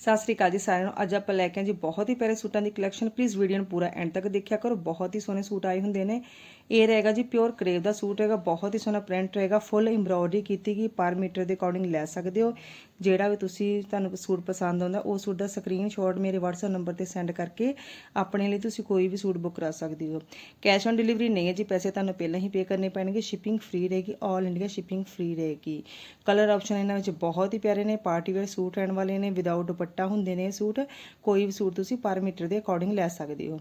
ਸਤਿ ਸ੍ਰੀ ਅਕਾਲ ਜੀ ਸਾਰਿਆਂ ਨੂੰ। ਅੱਜ ਆਪਾਂ ਲੈ ਕੇ ਆਏ ਜੀ ਬਹੁਤ ਹੀ ਪਿਆਰੇ ਸੂਟਾਂ ਦੀ ਕਲੈਕਸ਼ਨ ਪਲੀਜ਼ ਵੀਡੀਓ ਨੂੰ ਪੂਰਾ ਐਂਡ ਤੱਕ ਦੇਖਿਆ ਕਰੋ। ਬਹੁਤ ਹੀ ਸੋਹਣੇ ਸੂਟ ਆਏ ਹੁੰਦੇ ਨੇ। ਇਹ ਰਹੇਗਾ ਜੀ ਪਿਓਰ ਕਰੇਵ ਦਾ ਸੂਟ ਹੈਗਾ ਬਹੁਤ ਹੀ ਸੋਹਣਾ ਪ੍ਰਿੰਟ ਰਹੇਗਾ ਫੁੱਲ ਐਮਬ੍ਰੋਇਡਰੀ ਕੀਤੀ ਗਈ, ਪਰ ਮੀਟਰ ਦੇ ਅਕੋਰਡਿੰਗ ਲੈ ਸਕਦੇ ਹੋ। ਜਿਹੜਾ ਵੀ ਤੁਸੀਂ ਤੁਹਾਨੂੰ ਸੂਟ ਪਸੰਦ ਆਉਂਦਾ, ਉਹ ਸੂਟ ਦਾ ਸਕਰੀਨਸ਼ਾਟ ਮੇਰੇ WhatsApp ਨੰਬਰ ਤੇ ਸੈਂਡ ਕਰਕੇ ਆਪਣੇ ਲਈ ਤੁਸੀਂ ਕੋਈ ਵੀ ਸੂਟ ਬੁੱਕ ਕਰਾ ਸਕਦੇ ਹੋ। ਕੈਸ਼ ਔਨ ਡਿਲੀਵਰੀ ਨਹੀਂ ਹੈ ਜੀ, ਪੈਸੇ ਤੁਹਾਨੂੰ ਪਹਿਲਾਂ ਹੀ ਪੇ ਕਰਨੇ ਪੈਣਗੇ ਸ਼ਿਪਿੰਗ ਫ੍ਰੀ ਰਹੇਗੀ 올 ਇੰਡੀਆ ਸ਼ਿਪਿੰਗ ਫ੍ਰੀ ਰਹੇਗੀ। ਕਲਰ ਆਪਸ਼ਨ ਇਹਨਾਂ ਵਿੱਚ ਬਹੁਤ ਹੀ ਪਿਆਰੇ ਨੇ ਪਾਰਟੀ ਵੇਅਰ ਸੂਟ ਰਹਿਣ ਵਾਲੇ ਨੇ ਵਿਦਆਊਟ ਦੁਪੱਟਾ ਹੁੰਦੇ ਨੇ ਇਹ ਸੂਟ, ਕੋਈ ਵੀ ਸੂਟ ਤੁਸੀਂ ਪਰ ਮੀਟਰ ਦੇ ਅਕੋਰਡਿੰਗ ਲੈ ਸਕਦੇ ਹੋ।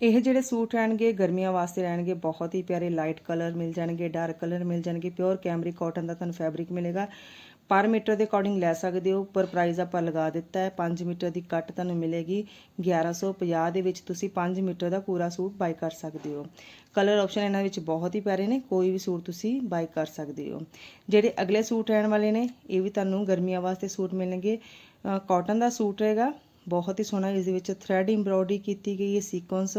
ਇਹ ਜਿਹੜੇ ਸੂਟ ਰਹਿਣਗੇ, ਗਰਮੀਆਂ ਵਾਸਤੇ ਰਹਿਣਗੇ, ਬਹੁਤ ਹੀ ਪਿਆਰੇ ਲਾਈਟ ਕਲਰ ਮਿਲ ਜਾਣਗੇ ਡਾਰਕ ਕਲਰ ਮਿਲ ਜਾਣਗੇ ਪਿਓਰ ਕੈਮਰਿਕ ਕਾਟਨ ਦਾ ਤੁਹਾਨੂੰ ਫੈਬਰਿਕ ਮਿਲੇਗਾ। ਪਰ ਮੀਟਰ ਦੇ ਅਕੋਰਡਿੰਗ ਲੈ ਸਕਦੇ ਹੋ ਉੱਪਰ ਪ੍ਰਾਈਸ ਆਪਾਂ ਲਗਾ ਦਿੱਤਾ ਹੈ 5 ਮੀਟਰ ਦੀ ਕੱਟ ਤੁਹਾਨੂੰ ਮਿਲੇਗੀ 1150 ਦੇ ਵਿੱਚ ਤੁਸੀਂ 5 ਮੀਟਰ ਦਾ ਪੂਰਾ ਸੂਟ ਬਾਈ ਕਰ ਸਕਦੇ ਹੋ। ਕਲਰ ਆਪਸ਼ਨ ਇਹਨਾਂ ਵਿੱਚ ਬਹੁਤ ਹੀ ਪਿਆਰੇ ਨੇ, ਕੋਈ ਵੀ ਸੂਟ ਤੁਸੀਂ ਬਾਈ ਕਰ ਸਕਦੇ ਹੋ। ਜਿਹੜੇ ਅਗਲੇ ਸੂਟ ਰਹਿਣ ਵਾਲੇ ਨੇ, ਇਹ ਵੀ ਤੁਹਾਨੂੰ ਗਰਮੀਆਂ ਵਾਸਤੇ ਸੂਟ ਮਿਲਣਗੇ। ਕਾਟਨ ਦਾ ਸੂਟ ਰਹੇਗਾ ਬਹੁਤ ਹੀ ਸੋਹਣਾ ਇਸ ਦੇ ਵਿੱਚ ਥ੍ਰੈਡ ਐਮਬ੍ਰੋਇਡਰੀ ਕੀਤੀ ਗਈ ਹੈ ਸੀਕੁਐਂਸ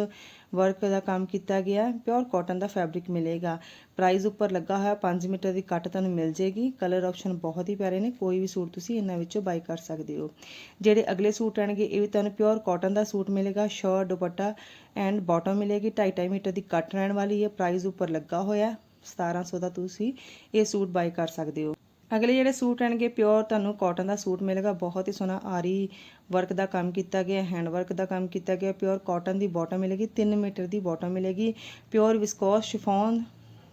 ਵਰਕ ਦਾ ਕੰਮ ਕੀਤਾ ਗਿਆ ਪਿਓਰ ਕਾਟਨ ਦਾ ਫੈਬਰਿਕ ਮਿਲੇਗਾ। ਪ੍ਰਾਈਸ ਉੱਪਰ ਲੱਗਾ ਹੋਇਆ 5 ਮੀਟਰ ਦੀ ਕੱਟ ਤੁਹਾਨੂੰ ਮਿਲ ਜੇਗੀ ਕਲਰ ਆਪਸ਼ਨ ਬਹੁਤ ਹੀ ਪਿਆਰੇ ਨੇ, ਕੋਈ ਵੀ ਸੂਟ ਤੁਸੀਂ ਇਹਨਾਂ ਵਿੱਚੋਂ ਬਾਈ ਕਰ ਸਕਦੇ ਹੋ। ਜਿਹੜੇ ਅਗਲੇ ਸੂਟ ਆਣਗੇ ਇਹ ਵੀ ਤੁਹਾਨੂੰ ਪਿਓਰ ਕਾਟਨ ਦਾ ਸੂਟ ਮਿਲੇਗਾ ਸ਼ਰਟ ਦੁਪੱਟਾ ਐਂਡ ਬਾਟਮ ਮਿਲੇਗੀ। 2.5 ਮੀਟਰ ਦੀ ਕੱਟ ਰਹਿਣ ਵਾਲੀ ਹੈ ਪ੍ਰਾਈਸ ਉੱਪਰ ਲੱਗਾ ਹੋਇਆ 1700 ਦਾ ਤੁਸੀਂ ਇਹ ਸੂਟ ਬਾਈ ਕਰ ਸਕਦੇ ਹੋ। ਅਗਲੇ ਜਿਹੜੇ ਸੂਟ ਆਣਗੇ ਪਿਓਰ ਤੁਹਾਨੂੰ ਕਾਟਨ ਦਾ ਸੂਟ ਮਿਲੇਗਾ। ਬਹੁਤ ਹੀ ਸੋਹਣਾ ਆਰੀ ਵਰਕ ਦਾ ਕੰਮ ਕੀਤਾ ਗਿਆ ਹੈਂਡ ਵਰਕ ਦਾ ਕੰਮ ਕੀਤਾ ਗਿਆ। ਪਿਓਰ ਕਾਟਨ ਦੀ ਬਾਟਮ ਮਿਲੇਗੀ 3 ਮੀਟਰ ਦੀ ਬਾਟਮ ਮਿਲੇਗੀ। ਪਿਓਰ ਵਿਸਕੋਸ ਸ਼ਿਫੋਨ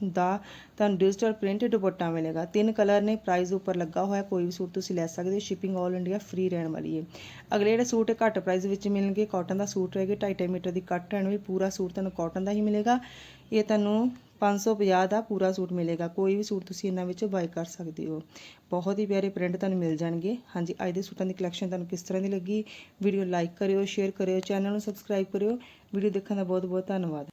ਦਾ ਤੁਹਾਨੂੰ ਡਿਜੀਟਲ ਪ੍ਰਿੰਟ ਦੁਪੱਟਾ ਮਿਲੇਗਾ। ਤਿੰਨ ਕਲਰ ਨੇ ਪ੍ਰਾਈਸ ਉੱਪਰ ਲੱਗਾ ਹੋਇਆ, ਕੋਈ ਵੀ ਸੂਟ ਤੁਸੀਂ ਲੈ ਸਕਦੇ ਹੋ। ਸ਼ਿਪਿੰਗ 올 ਇੰਡੀਆ ਫ੍ਰੀ ਰਹਿਣ ਵਾਲੀ ਹੈ। ਅਗਲੇ ਜਿਹੜੇ ਸੂਟ ਘੱਟ ਪ੍ਰਾਈਸ ਵਿੱਚ ਮਿਲਣਗੇ ਕਾਟਨ ਦਾ ਸੂਟ ਰਹੇਗਾ 2.5 ਮੀਟਰ ਦੀ ਕੱਟ ਰਹਿਣ ਵੀ ਪੂਰਾ ਸੂਟ ਤੁਹਾਨੂੰ ਕਾਟਨ ਦਾ ਹੀ ਮਿਲੇਗਾ। ਇਹ ਤੁਹਾਨੂੰ 550 ਦਾ ਪੂਰਾ ਸੂਟ ਮਿਲੇਗਾ। ਕੋਈ ਵੀ ਸੂਟ ਤੁਸੀਂ ਇਹਨਾਂ ਵਿੱਚੋਂ ਬਾਈ ਕਰ ਸਕਦੇ ਹੋ। ਬਹੁਤ ਹੀ ਪਿਆਰੇ ਪ੍ਰਿੰਟ ਤੁਹਾਨੂੰ ਮਿਲ ਜਾਣਗੇ। ਹਾਂਜੀ, ਅੱਜ ਦੇ ਸੂਟਾਂ ਦੀ ਕਲੈਕਸ਼ਨ ਤੁਹਾਨੂੰ ਕਿਸ ਤਰ੍ਹਾਂ ਦੀ ਲੱਗੀ? ਵੀਡੀਓ ਲਾਈਕ ਕਰਿਓ ਸ਼ੇਅਰ ਕਰਿਓ ਚੈਨਲ ਨੂੰ ਸਬਸਕ੍ਰਾਈਬ ਕਰਿਓ। ਵੀਡੀਓ ਦੇਖਣ ਦਾ ਬਹੁਤ ਬਹੁਤ ਧੰਨਵਾਦ।